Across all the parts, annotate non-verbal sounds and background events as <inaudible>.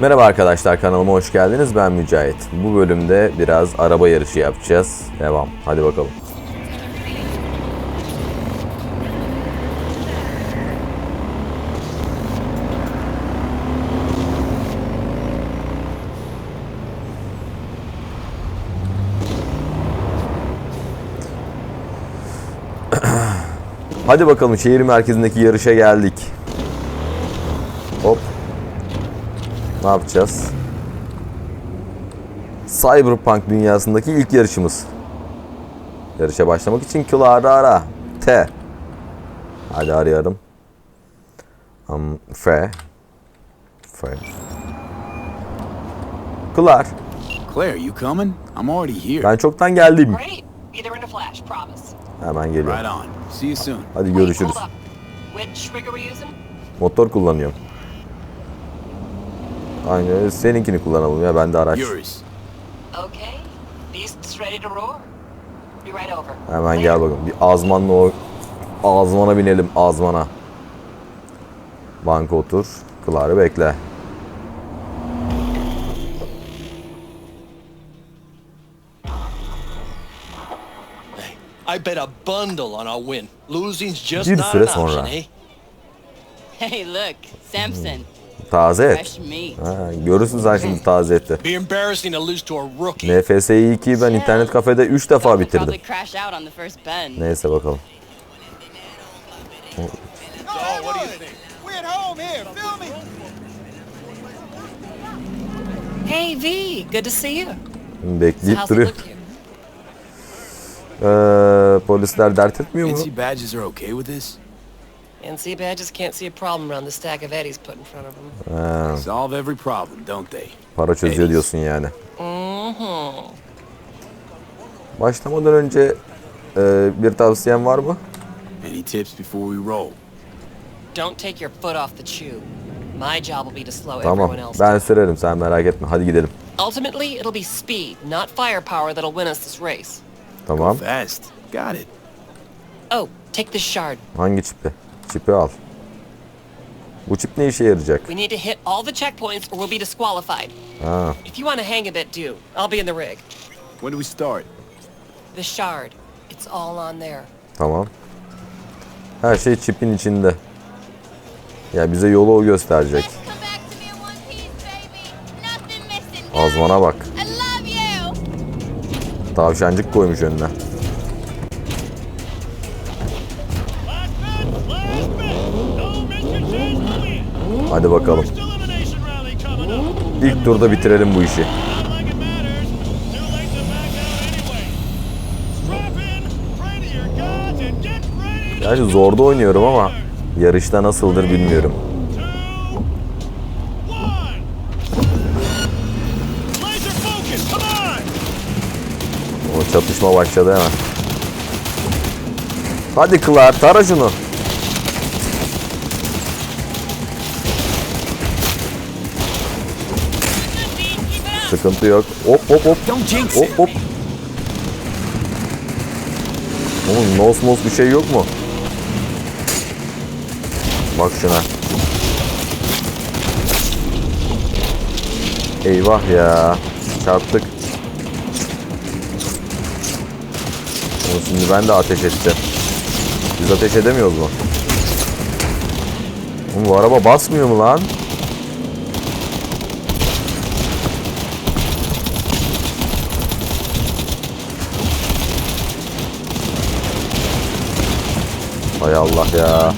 Merhaba arkadaşlar kanalıma hoş geldiniz. Ben Mücahit. Bu bölümde biraz araba yarışı yapacağız. Devam. Hadi bakalım. <clears throat> Hadi bakalım şehir merkezindeki yarışa geldik. Hop. Ne yapacağız? Cyberpunk dünyasındaki ilk yarışımız. Yarışa başlamak için Clara'ı ara. T. Hadi arayalım. Um, F. F. Clar. Claire, you coming? I'm already here. Ben çoktan geldim. Great. Be there in a flash, promise. Hemen geliyorum. Right on. See you soon. Hadi görüşürüz. Motor kullanıyorum. Aynen seninkini kullanalım ya bende araç. Yours. Okay. Beast's ready to roar. Be right over. Hemen gel bakalım. Bir azmanla o azmana binelim azmana. Banka otur. Kıları bekle. I bet a bundle on our win. Losing's just not an option, eh? Hey, look, Samson, Taze et. fresh meat. Ha, görürsün sen şimdi taze eti. Be embarrassing to lose to a rookie. NFS'yi 2'yi ben internet kafede 3 defa bitirdim. probably crash out on the first bend. Neyse bakalım. Me? Hey, V. Good to see you. Bekleyip duruyor. Ee, polisler dert etmiyor mu? NC badges can't see a problem around the stack of Eddies put in front of them. Ha, Solve every problem, don't they? para çözüyor diyorsun yani. Mm-hmm. Başlamadan önce e, bir tavsiyen var mı? Any tips before we roll? Don't take your foot off the chew. My job will be to slow Tamam. everyone else Ben down. sürerim sen merak etme. Hadi gidelim. Ultimately, it'll be speed, not firepower, that'll win us this race. Tamam. Fast. Got it. Oh, take this shard. Hangi çipi? Çipi al. Bu çip ne işe yarayacak? We need to hit all the checkpoints or we'll be disqualified. Ha, If you want to hang a bit, do. I'll be in the rig. When do we start? The shard. It's all on there. tamam. Her şey çipin içinde. Ya bize yolu o gösterecek. Azmana bak. Tavşancık koymuş önüne. Hadi bakalım. İlk turda bitirelim bu işi. Gerçi zorda oynuyorum ama yarışta nasıldır bilmiyorum. O çatışma başladı hemen. Hadi Kılar tara şunu. Sıkıntı yok. Hop hop hop. Hop hop. Oğlum nos mos bir şey yok mu? Bak şuna. Eyvah ya. Çarptık. Oğlum şimdi ben de ateş edeceğim. Biz ateş edemiyoruz mu? Oğlum bu araba basmıyor mu lan? Hay Allah ya.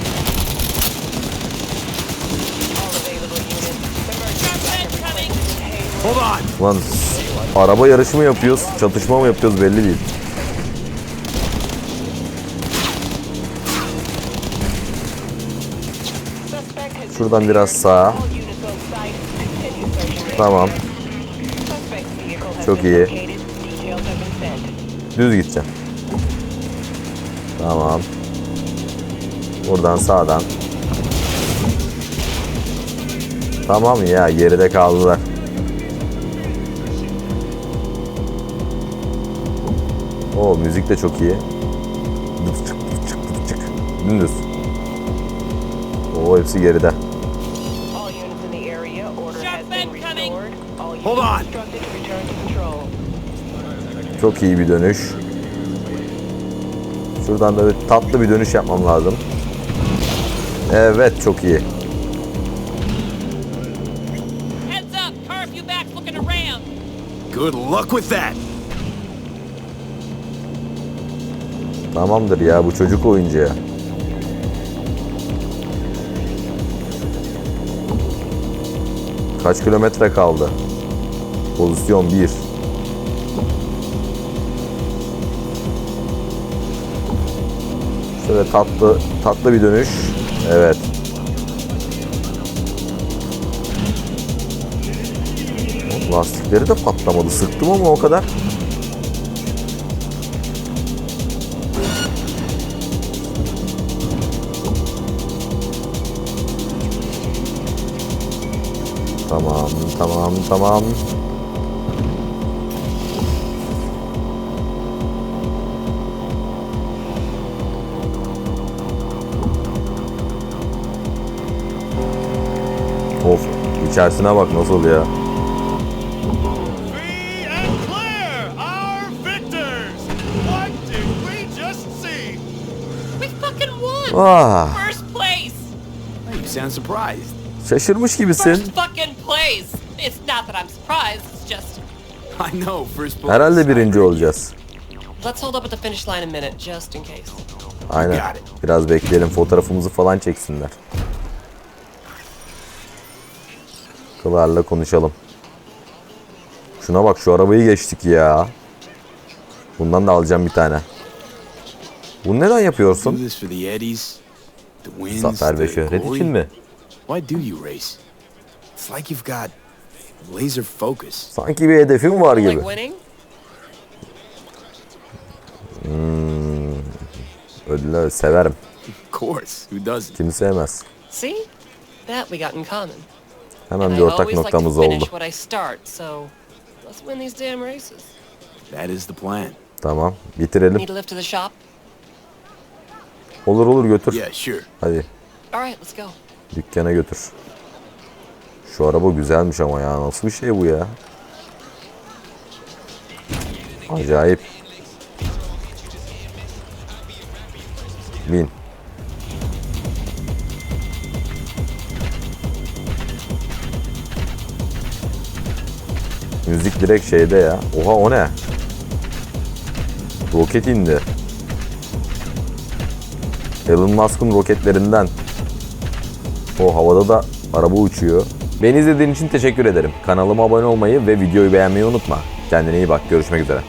Lan araba yarışı mı yapıyoruz, çatışma mı yapıyoruz belli değil. Şuradan biraz sağa. Tamam. Çok iyi. Düz gideceğim. Tamam. Buradan sağdan. Tamam ya geride kaldılar. O müzik de çok iyi. Dıp çık dıp çık dıp çık. Dümdüz. O hepsi geride. Hold on. Çok iyi bir dönüş. Şuradan da bir tatlı bir dönüş yapmam lazım. Evet çok iyi. Heads up, car a few back looking around. Good luck with that. Tamamdır ya bu çocuk oyuncağı. Kaç kilometre kaldı? Pozisyon 1. Şöyle tatlı tatlı bir dönüş. Evet. Lastikleri de patlamadı. Sıktım ama o kadar. Tamam, tamam, tamam. Up at the finish line a minute, just in case. Aynen. Got it. Biraz bekleyelim fotoğrafımızı falan çeksinler. Kılarla konuşalım. Şuna bak şu arabayı geçtik ya. Bundan da alacağım bir tane. Bunu neden yapıyorsun? Zafer ve şöhret için mi? Sanki bir hedefim var gibi. winning? Ödülü severim. Kim sevmez. See? That we got in common. Hemen bir I ortak noktamız finish oldu. what I start, so let's win these damn races. That is the plan. Tamam. Bitirelim. Olur olur götür. Yeah, sure. Hadi All right, let's go. dükkana götür. Şu araba güzelmiş ama ya. Nasıl bir şey bu ya? Acayip. Bin. Müzik direkt şeyde ya. Oha o ne? Roket indi. Elon Musk'ın roketlerinden. O havada da araba uçuyor. Beni izlediğin için teşekkür ederim. Kanalıma abone olmayı ve videoyu beğenmeyi unutma. Kendine iyi bak. Görüşmek üzere.